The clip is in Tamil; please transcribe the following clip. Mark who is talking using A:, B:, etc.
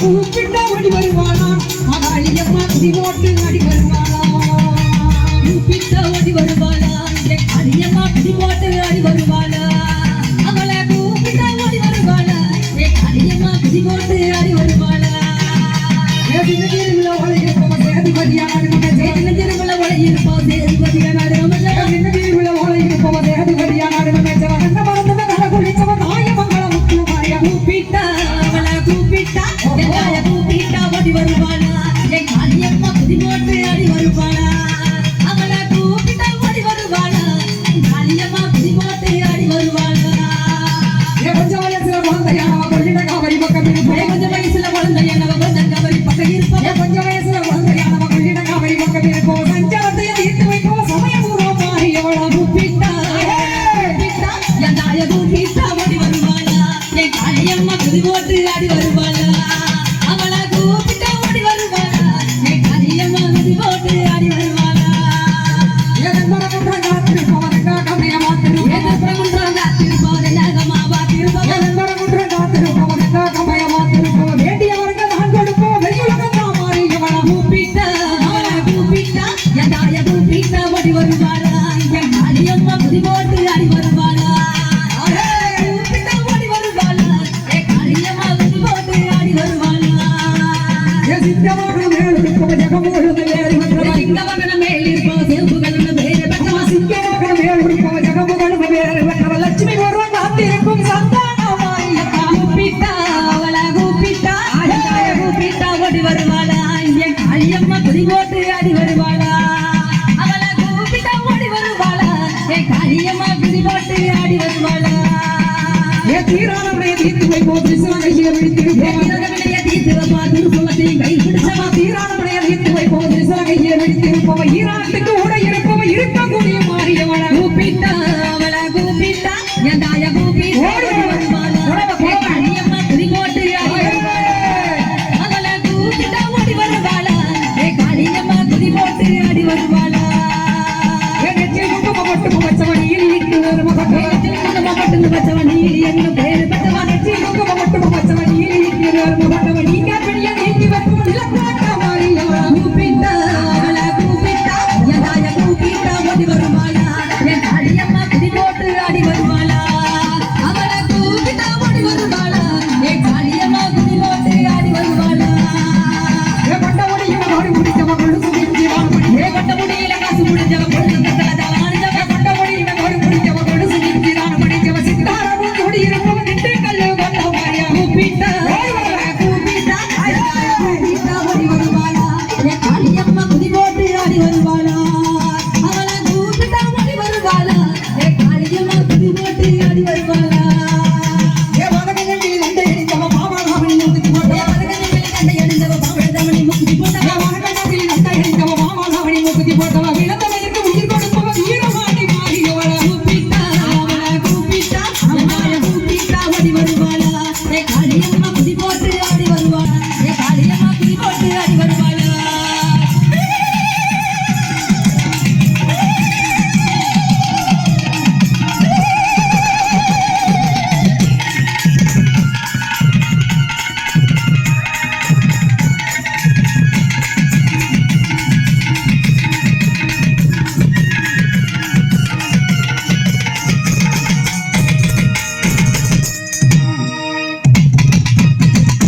A: கூப்பிட்டா ஓடி வருவாளா மகாளியம்மா குதி ஓட்டு அடி வருவாளா
B: கூப்பிட்டா ஓடி வருவாளா அடியம்மா குதி ஓட்டு அடி வருவாளா அவளை கூப்பிட்டா ஓடி வருவாளா அடியம்மா குதி ஓட்டு அடி வருவாளா
A: சேதின திருமலை ஒளி இருப்போம் சேதுபதியா நாடு
B: சேதின
A: more than done. தீரான தீர்த்து வைப்போ திருசவ கையை பிடித்து
B: தீர்த்து வைப்பா திருசவத்தை கை பிடிச்சவா
A: தீரான இருப்பவன் ஈராத்துக்கு உடை இருப்பவன் இருக்கக்கூடிய மாறியவளை
B: கூப்பிட்டா அவளை கூப்பிட்டா என் தாய அடி வருவாளா?
A: மட்டும் பச்சவன் இழிக்கு ஒரு
B: மகட்டும் பச்சவன் இழி என்ன பேரு பச்சவன்
A: மட்டும் பச்சவன் இழிக்கு ஒரு மகட்டவன்